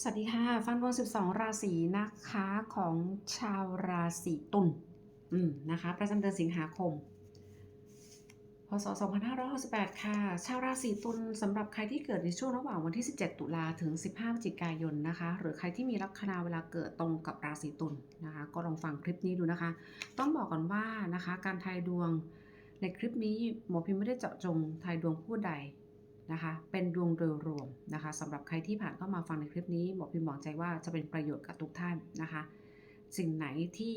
สวัสดีค่ะฟันดวง 12 ราศีนะคะของชาวราศีตุลอืมนะคะ ประจำเดือนสิงหาคม พศ 2568 ค่ะ ชาวราศีตุลสำหรับใครที่เกิดในช่วงระหว่างวันที่ 17 ตุลาถึง 15พฤศจิกายนนะคะ หรือใครที่มีลัคนาเวลาเกิดตรงกับราศีตุลนะคะ ก็ลองฟังคลิปนี้ดูนะคะ ต้องบอกก่อนว่านะคะ การทายดวงในคลิปนี้หมอพิมพ์ไม่ได้เจาะจงทายดวงผู้ใด นะคะ เป็นดวงโดยรวมนะคะสำหรับใครที่ผ่านเข้ามาฟังในคลิปนี้หมอพิมพ์บอกใจว่าจะเป็นประโยชน์กับทุกท่านนะคะ สิ่งไหนที่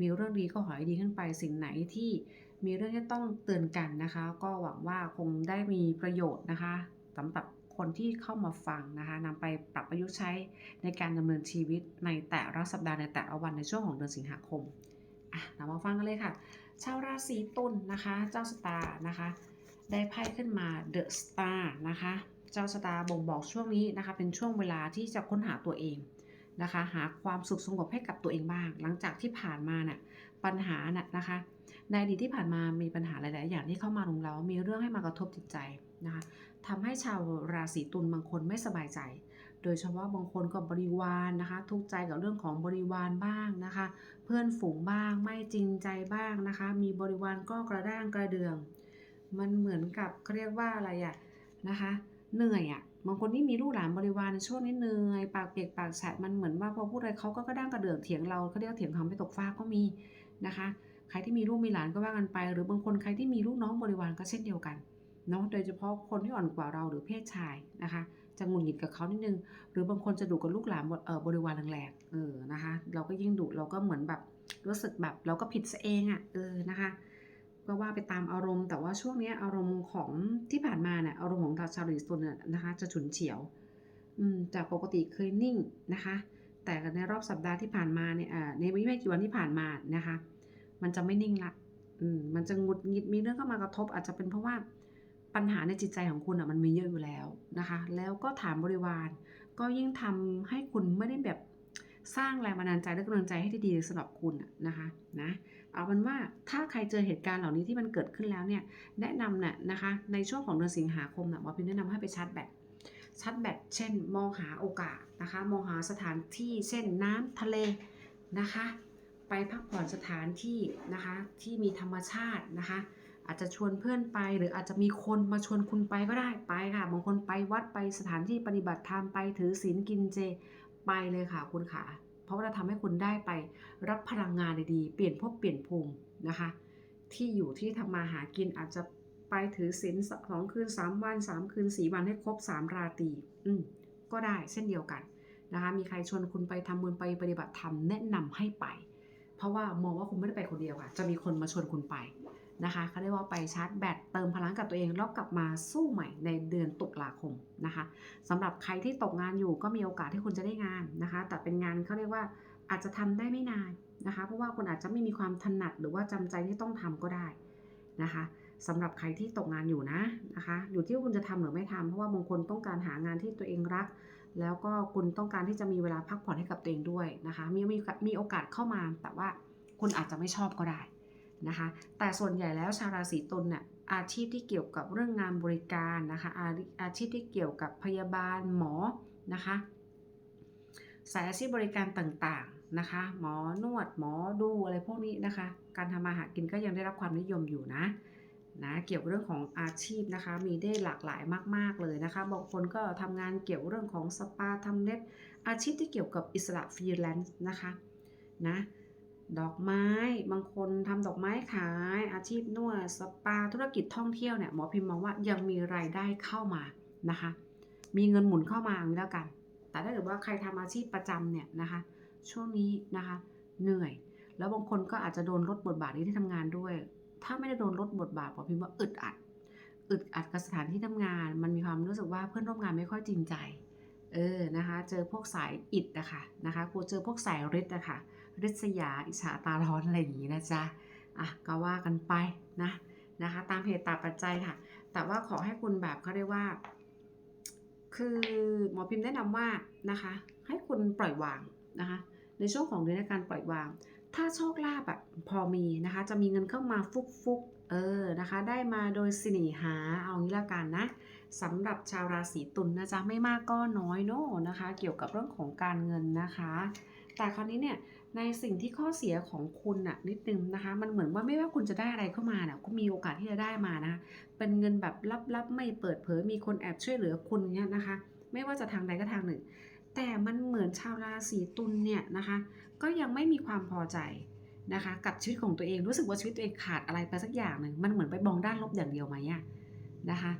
มีเรื่องดีก็ขอให้ดีขึ้นไป สิ่งไหนที่มีเรื่องที่ต้องเตือนกันนะคะ ก็หวังว่าคงได้มีประโยชน์นะคะสำหรับคนที่เข้ามาฟังนะคะนำไปปรับประยุกต์ใช้ในการดำเนินชีวิตในแต่ละสัปดาห์ในแต่ละวันในช่วงของเดือนสิงหาคมอะเรามาฟังกันเลยค่ะ ชาวราศีตุลนะคะ เจ้าสตาร์นะคะ ได้ไพ่ขึ้นมา The Star นะคะ เจ้าสตาร์บ่งบอกช่วงนี้นะคะ เป็นช่วงเวลาที่จะค้นหาตัวเองนะคะ หาความสุขสงบให้กับตัวเองบ้าง หลังจากที่ผ่านมาน่ะปัญหาน่ะนะคะ ในอดีตที่ผ่านมามีปัญหาหลาย ๆ อย่างที่เข้ามาลงเรา มีเรื่องให้มากระทบจิตใจนะคะทำให้ชาวราศีตุลบางคนไม่สบายใจ โดยเฉพาะบางคนก็บริวารนนะคะ ทุกข์ใจกับเรื่องของบริวารบ้างนะคะ เพื่อนฝูงบ้าง ไม่จริงใจบ้างนะคะ มีบริวารก็กระด้างกระเดือง มันเหมือนกับเขาเรียกว่าอะไรอะนะคะ เหนื่อยอะบางคนที่มีลูกหลานบริวารในช่วงนี้เหนื่อยปากเปียกปากแฉะมันเหมือนว่าพอพูดอะไรเขาก็กระด้างกระเดืองเถียงเราเขาเรียกเถียงคำไม่ตกฟ้าก็มีนะคะ ใครที่มีลูกมีหลานก็ว่ากันไป หรือบางคนใครที่มีลูกน้องบริวารก็เช่นเดียวกันเนาะโดยเฉพาะคนที่อ่อนกว่าเราหรือเพศชายนะคะจะหงุดหงิดกับเขานิดนึง หรือบางคนจะดุกับลูกหลานเออบริวารแรงๆเออนะคะ เราก็ยิ่งดุเราก็เหมือนแบบรู้สึกแบบเราก็ผิดซะเองอะ่ะเออนะคะ ก็ว่าไปตามอารมณ์ แต่ว่าช่วงนี้อารมณ์ของที่ผ่านมาเนี่ยอารมณ์ของชาวราศีตุลเนี่ยนะคะ จะฉุนเฉียวจากปกติเคยนิ่งนะคะ แต่ในรอบสัปดาห์ที่ผ่านมาเนี่ยในไม่กี่วันที่ผ่านมานะคะ มันจะไม่นิ่งละมมันจะงุดงิดมีเรื่องเข้ามากระทบ อาจจะเป็นเพราะว่าปัญหาในจิตใจของคุณอะมันมีเยอะอยู่แล้วนะคะ แล้วก็ถามบริวาร ก็ยิ่งทำให้คุณไม่ได้แบบสร้างแรงบันดาลใจและกำลังใจให้ที่ดีสำหรับคุณนะคะนะ เอาเป็นว่าถ้าใครเจอเหตุการณ์เหล่านี้ที่มันเกิดขึ้นแล้วเนี่ยแนะนำน่ะนะคะในช่วงของเดือนสิงหาคมนะหมอพิมแนะนำให้ไปชาร์จแบตชาร์จแบตเช่น มองหาโอกาสนะคะ มองหาสถานที่เช่นน้ำทะเลนะคะ ไปพักผ่อนสถานที่นะคะที่มีธรรมชาตินะคะอาจจะชวนเพื่อนไปหรืออาจจะมีคนมาชวนคุณไปก็ได้ไปค่ะบางคนไปวัดไปสถานที่ปฏิบัติธรรมไปถือศีลกินเจไปเลยค่ะคุณขา เพราะว่าจะทำให้คุณได้ไปรับพลังงานดีๆ เปลี่ยนภพเปลี่ยนภูมินะคะ ที่อยู่ที่ทำมาหากินอาจจะไปถือศีลสองคืนสามวันสามคืนสี่วันให้ครบสามราตรีอืมก็ได้เช่นเดียวกันนะคะ มีใครชวนคุณไปทำบุญไปปฏิบัติธรรมแนะนำให้ไป เพราะว่ามองว่าคุณไม่ได้ไปคนเดียวค่ะ จะมีคนมาชวนคุณไป นะคะเขาเรียกว่าไปชาร์จแบตเติมพลังกับตัวเองแล้วกลับมาสู้ใหม่ในเดือนตุลาคมนะคะสำหรับใครที่ตกงานอยู่ก็มีโอกาสที่คุณจะได้งานนะคะ แต่เป็นงานเขาเรียกว่าอาจจะทำได้ไม่นานนะคะ เพราะว่าคุณอาจจะไม่มีความถนัดหรือว่าจำใจที่ต้องทำก็ได้นะคะสำหรับใครที่ตกงานอยู่นะนะคะ อยู่ที่ว่าคุณจะทำหรือไม่ทำเพราะว่าบางคนต้องการหางานที่ตัวเองรัก แล้วก็คุณต้องการที่จะมีเวลาพักผ่อนให้กับตัวเองด้วยนะคะ มีมีมีโอกาสเข้ามาแต่ว่าคุณอาจจะไม่ชอบก็ได้ นะคะ แต่ส่วนใหญ่แล้วชาวราศีตุลเนี่ยอาชีพที่เกี่ยวกับเรื่องงานบริการนะคะอาอาชีพที่เกี่ยวกับพยาบาลหมอนะคะสายอาชีพบริการต่างๆนะคะ หมอนวดหมอดูอะไรพวกนี้นะคะ การทำมาหากินก็ยังได้รับความนิยมอยู่นะนะเกี่ยวกับเรื่องของอาชีพนะคะ มีได้หลากหลายมาก ๆเลยนะคะบางคนก็ทำงานเกี่ยวเรื่องของสปาทำเล็บอาชีพที่เกี่ยวกับอิสระฟรีแลนซ์นะคะนะ ดอกไม้บางคนทำดอกไม้ขาย อาชีพนวดสปาธุรกิจท่องเที่ยวเนี่ยหมอพิมพ์มองว่ายังมีรายได้เข้ามานะคะ มีเงินหมุนเข้ามาอย่างนี้แล้วกัน แต่ถ้าเกิดว่าใครทำอาชีพประจำเนี่ยนะคะ ช่วงนี้นะคะเหนื่อย แล้วบางคนก็อาจจะโดนลดบทบาทที่ทำงานด้วย ถ้าไม่ได้โดนลดบทบาทหมอพิมพ์ว่าอึดอัดอึดอัดกับสถานที่ทำงาน มันมีความรู้สึกว่าเพื่อนร่วมงานไม่ค่อยจริงใจ เออนะคะ เจอพวกสายอิดนะคะนะคะกูเจอพวกสายฤทธิ์นะคะ ริษยาอิจฉาตาร้อนอะไรอย่างนี้นะจ๊ะอะก็ว่ากันไปนะนะคะตามเหตุตามปัจจัยค่ะ แต่ว่าขอให้คุณแบบเขาเรียกว่า คือหมอพิมพ์แนะนำว่านะคะ ให้คุณปล่อยวางนะคะ ในช่วงของเดือนในการปล่อยวาง ถ้าโชคลาภแบบพอมีนะคะ จะมีเงินเข้ามาฟุกฟุกเออนะคะ ได้มาโดยสินิหาเอางี้ละกันนะสำหรับชาวราศีตุลนะจ๊ะไม่มากก็น้อยเนาะนะคะ เกี่ยวกับเรื่องของการเงินนะคะ แต่คราวนี้เนี่ย ในสิ่งที่ข้อเสียของคุณน่ะนิดนึงนะคะ มันเหมือนว่าไม่ว่าคุณจะได้อะไรเข้ามาน่ะก็มีโอกาสที่จะได้มานะ เป็นเงินแบบลับๆไม่เปิดเผยมีคนแอบช่วยเหลือคุณเนี่ยนะคะ ไม่ว่าจะทางใดก็ทางหนึ่ง แต่มันเหมือนชาวราศีตุลเนี่ยนะคะ ก็ยังไม่มีความพอใจนะคะ กับชีวิตของตัวเองรู้สึกว่าชีวิตตัวเองขาดอะไรไปสักอย่างหนึ่งมันเหมือนไปมองด้านลบอย่างเดียวไหมอะนะคะ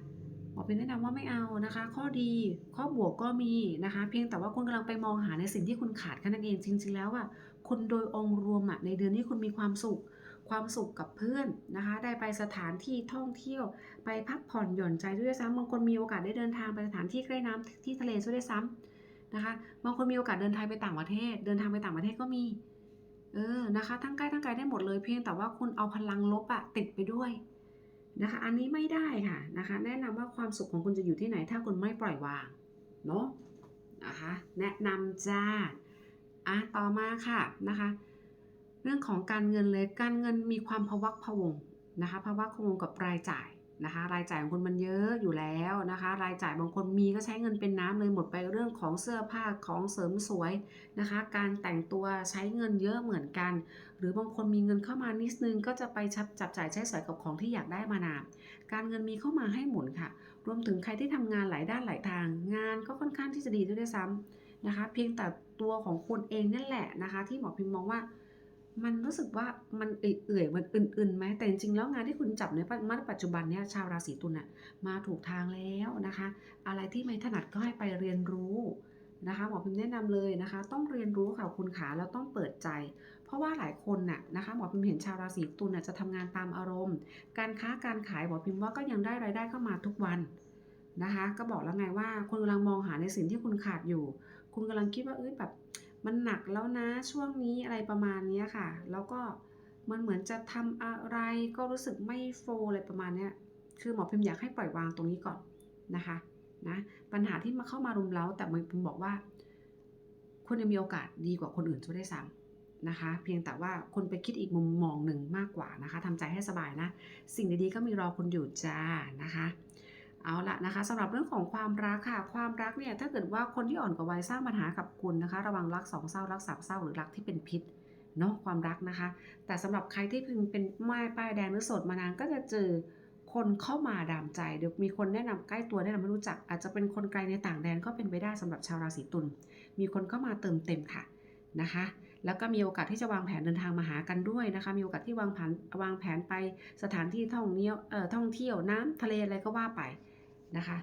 หมอเป็นแนะนำว่าไม่เอานะคะ ข้อดีข้อบวกก็มีนะคะ เพียงแต่ว่าคุณกำลังไปมองหาในสิ่งที่คุณขาดแค่นั้นเองจริง ๆ แล้วอะ คุณโดยองค์รวมอะในเดือนนี้คุณมีความสุข ความสุขกับเพื่อนนะคะ ได้ไปสถานที่ท่องเที่ยว ไปพักผ่อนหย่อนใจด้วยซ้ำบางคนมีโอกาสได้เดินทางไปสถานที่ใกล้น้ำที่ทะเลด้วยซ้ำนะคะ บางคนมีโอกาสเดินทางไปต่างประเทศ เดินทางไปต่างประเทศก็มี เออ นะคะ ทั้งใกล้ทั้งไกลได้หมดเลยเพียงแต่ว่าคุณเอาพลังลบอะติดไปด้วยนะคะ อันนี้ไม่ได้ค่ะนะคะ แนะนำว่าความสุขของคุณจะอยู่ที่ไหน ถ้าคุณไม่ปล่อยวางเนาะนะคะ แนะนำจ้า อะต่อมาค่ะนะคะ เรื่องของการเงินเลยการเงินมีความพวักพวงนะคะพวักพะวงกับรายจ่ายนะคะ รายจ่ายของคุณมันเยอะอยู่แล้วนะคะ รายจ่ายบางคนมีก็ใช้เงินเป็นน้ำเลยหมดไปเรื่องของเสื้อผ้าของเสริมสวยนะคะ การแต่งตัวใช้เงินเยอะเหมือนกัน หรือบางคนมีเงินเข้ามานิดนึงก็จะไปชับจับจ่ายใช้สอยกับของที่อยากได้มานานการเงินมีเข้ามาให้หมุนค่ะ รวมถึงใครที่ทำงานหลายด้านหลายทาง งานก็ค่อนข้างที่จะดีด้วยซ้ำ นะคะ เพียงแต่ตัวของคุณเองนั่นแหละนะคะ ที่หมอพิมพ์มองว่า มันรู้สึกว่ามันเอื่อยๆมันอื่นๆไหมแต่จริงๆแล้วงานที่คุณจับในปัจจุบันเนี้ยชาวราศีตุลน่ะมาถูกทางแล้วนะคะ อะไรที่ไม่ถนัดก็ให้ไปเรียนรู้นะคะหมอพิมพ์แนะนำเลยนะคะ ต้องเรียนรู้ค่ะคุณขาแล้วต้องเปิดใจ เพราะว่าหลายคนน่ะนะคะหมอพิมพ์เห็นชาวราศีตุลน่ะจะทำงานตามอารมณ์ การค้าการขายหมอพิมพ์ว่าก็ยังได้รายได้เข้ามาทุกวันนะคะ ก็บอกแล้วไงว่าคุณกำลังมองหาในสิ่งที่คุณขาดอยู่ คุณกำลังคิดว่าเอ้ยแบบมันหนักแล้วนะช่วงนี้อะไรประมาณนี้ค่ะ แล้วก็มันเหมือนจะทำอะไรก็รู้สึกไม่โฟอะไรประมาณนี้คือหมอพิมพ์อยากให้ปล่อยวางตรงนี้ก่อนนะคะนะปัญหาที่มาเข้ามารุมเร้าแต่หมอพิมพ์บอกว่า คุณยังมีโอกาสดีกว่าคนอื่นช่วยได้ซ้ำนะคะ เพียงแต่ว่าคุณไปคิดอีกมุมมองหนึ่งมากกว่านะคะทำใจให้สบายนะ สิ่งดีๆก็มีรอคุณอยู่จ้านะคะ เอาละนะคะสำหรับเรื่องของความรักค่ะ ความรักเนี่ยถ้าเกิดว่าคนที่อ่อนกว่าวัยสร้างปัญหากับคุณนะคะ ระวังรักสองเศร้ารักสามเศร้าหรือรักที่เป็นพิษเนาะความรักนะคะ แต่สำหรับใครที่เพิ่งเป็นไม้ป้ายแดงหรือโสดมานานก็จะเจอคนเข้ามาดามใจเดี๋ยวมีคนแนะนำใกล้ตัวแนะนำไม่รู้จัก อาจจะเป็นคนไกลในต่างแดนก็เป็นไปได้สำหรับชาวราศีตุลมีคนเข้ามาเติมเต็มค่ะนะคะ แล้วก็มีโอกาสที่จะวางแผนเดินทางมาหากันด้วยนะคะ มีโอกาสที่วางแผนวางแผนไปสถานที่ท่องเที่ยวเอ่อท่องเที่ยวน้ำทะเลอะไรก็ว่าไป นะคะ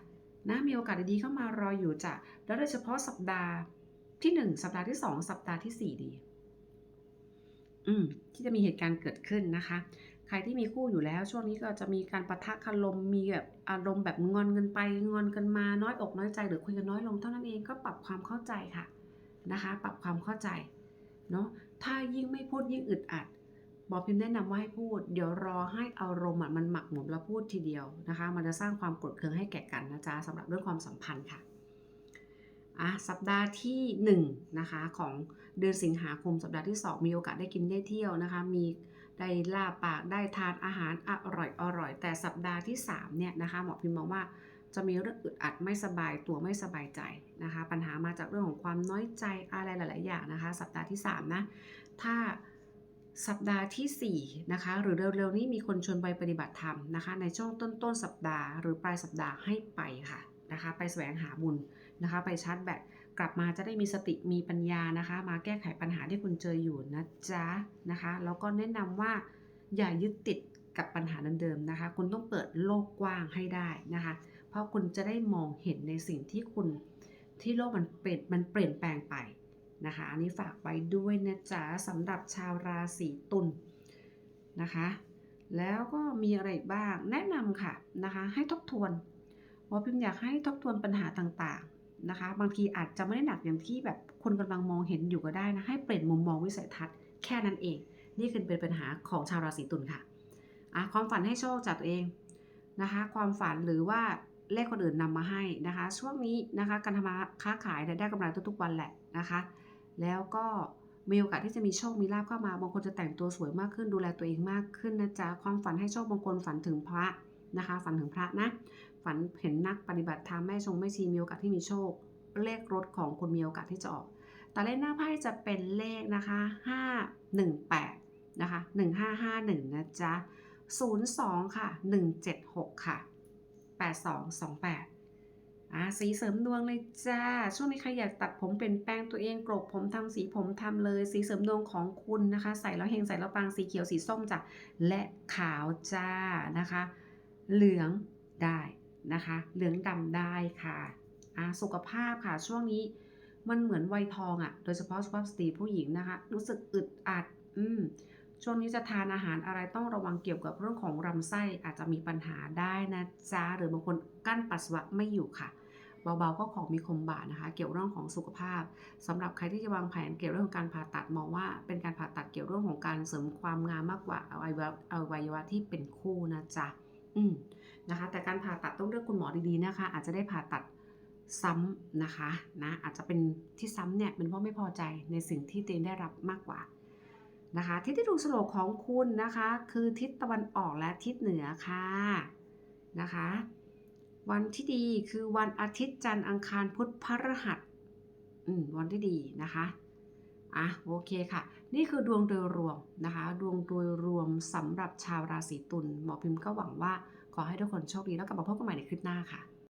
นะมีโอกาสดีๆเข้ามารออยู่จ้ะแล้วโดยเฉพาะสัปดาห์ที่ 1 สัปดาห์ที่ 2 สัปดาห์ที่ 4 ดี อืมที่จะมีเหตุการณ์เกิดขึ้นนะคะ ใครที่มีคู่อยู่แล้ว ช่วงนี้ก็จะมีการประทะคารมมีแบบอารมณ์แบบงอนกันไปงอนกันมาน้อยอกน้อยใจหรือคุยกันน้อยลงเท่านั้นเองก็ปรับความเข้าใจค่ะนะคะ ปรับความเข้าใจเนาะถ้ายิ่งไม่พูดยิ่งอึดอัด บอพิมพ์แนะนำว่าให้พูด เดี๋ยวรอให้อารมณ์มันหมักหมมแล้วพูดทีเดียวนะคะ มันจะสร้างความกรธเคืองให้แก่กันนะจ๊ะสำหรับเรื่องความสัมพันธ์ค่ะอะสัปดาห์ที่1นะคะของเดือนสิงหาคมสัปดาห์ที่ 2 มีโอกาสได้กินได้เที่ยวนะคะ มีได้ล่าปากได้ทานอาหารอร่อยอร่อย แต่สัปดาห์ที่3เนี่ยนะคะหมอพิมพ์มองว่าจะมีเรื่องอึดอัดไม่สบายตัวไม่สบายใจนะคะ ปัญหามาจากเรื่องของความน้อยใจอะไรหลาย ๆ อย่างนะคะ สัปดาห์ที่3นะถ้า สัปดาห์ที่ 4 นะคะ หรือเร็วๆนี้มีคนชวนไปปฏิบัติธรรมนะคะ ในช่วงต้นต้นสัปดาห์หรือปลายสัปดาห์ให้ไปค่ะนะคะ ไปแสวงหาบุญนะคะ ไปชาร์จแบตกลับมาจะได้มีสติมีปัญญานะคะ มาแก้ไขปัญหาที่คุณเจออยู่นะจ๊ะนะคะ แล้วก็แนะนำว่าอย่ายึดติดกับปัญหาเดิมๆนะคะ คุณต้องเปิดโลกกว้างให้ได้นะคะ เพราะคุณจะได้มองเห็นในสิ่งที่คุณที่โลกมันเปลี่ยนมันเปลี่ยนแปลงไป นะคะอันนี้ฝากไว้ด้วยนะจ๊ะสำหรับชาวราศีตุลนะคะ แล้วก็มีอะไรบ้างแนะนำค่ะนะคะให้ทบทวนว่าพิมอยากให้ทบทวนปัญหาต่างๆนะคะ บางทีอาจจะไม่ได้หนักอย่างที่แบบคนกำลังมองเห็นอยู่ก็ได้นะให้เปลี่ยนมุมมองวิสัยทัศน์แค่นั้นเอง นี่คือเป็นปัญหาของชาวราศีตุลค่ะอะความฝันให้โชคจากตัวเองนะคะ ความฝันหรือว่าเลขคนอื่นนำมาให้นะคะ ช่วงนี้นะคะการทำมาค้าขายได้กำไรทุกๆวันแหละนะคะ แล้วก็มีโอกาสที่จะมีโชค มีลาภเข้ามา บางคนจะแต่งตัวสวยมากขึ้น ดูแลตัวเองมากขึ้นนะจ๊ะ ความฝันให้โชค บางคนฝันถึงพระนะคะ ฝันถึงพระนะ ฝันเห็นนักปฏิบัติธรรมแม่ชงแม่ชีมีโอกาสที่มีโชค เลขรถของคุณมีโอกาสที่จะออก แต่เลขหน้าไพ่จะเป็นเลขนะคะ 518 นะคะ 1551 นะจ๊ะ 02 ค่ะ 176 ค่ะ 8228 อะสีเสริมดวงเลยจ้า ช่วงนี้ใครอยากตัดผมเปลี่ยนแปลงตัวเองกรบผมทำสีผมทำเลย สีเสริมดวงของคุณนะคะ ใส่แล้วเฮงใส่แล้วปังสีเขียวสีส้มจ้ะและขาวจ้านะคะ เหลืองได้นะคะ เหลืองดำได้ค่ะอะสุขภาพค่ะช่วงนี้มันเหมือนวัยทองอะ่ะ โดยเฉพาะสุภาพสตรีผู้หญิงนะคะ รู้สึกอึดอัด อืมช่วงนี้จะทานอาหารอะไรต้องระวังเกี่ยวกับเรื่องของลำไส้อาจจะมีปัญหาได้นะจ๊ะหรือบางคนกั้นปัสสาวะไม่อยู่ค่ะ เบาๆก็ของมีคมบาดนะคะ เกี่ยวเรื่องของสุขภาพสำหรับใครที่จะวางแผนเกี่ยวเรื่องของการผ่าตัดมองว่า เป็นการผ่าตัดเกี่ยวเรื่องของการเสริมความงามมากกว่าอวัยวะอวัยวะที่เป็นคู่นะจ๊ะอืมนะคะ แต่การผ่าตัดต้องเลือกคุณหมอดีๆนะคะ อาจจะได้ผ่าตัดซ้ำนะคะนะอาจจะเป็นที่ซ้ำเนี่ยเป็นเพราะไม่พอใจในสิ่งที่ตัวเองได้รับมากกว่านะคะทิศที่ถูกสโลกของคุณนะคะ คือทิศตะวันออกและทิศเหนือค่ะนะคะ วันที่ดีคือวันอาทิตย์จันทร์อังคารพุธพฤหัสอืมวันที่ดีนะคะอะโอเคค่ะ นี่คือดวงโดยรวมนะคะ ดวงโดยรวมสำหรับชาวราศีตุลหมอพิมพ์ก็หวังว่าขอให้ทุกคนโชคดีแล้วกลับมาพบกันใหม่ในคลิปหน้าค่ะ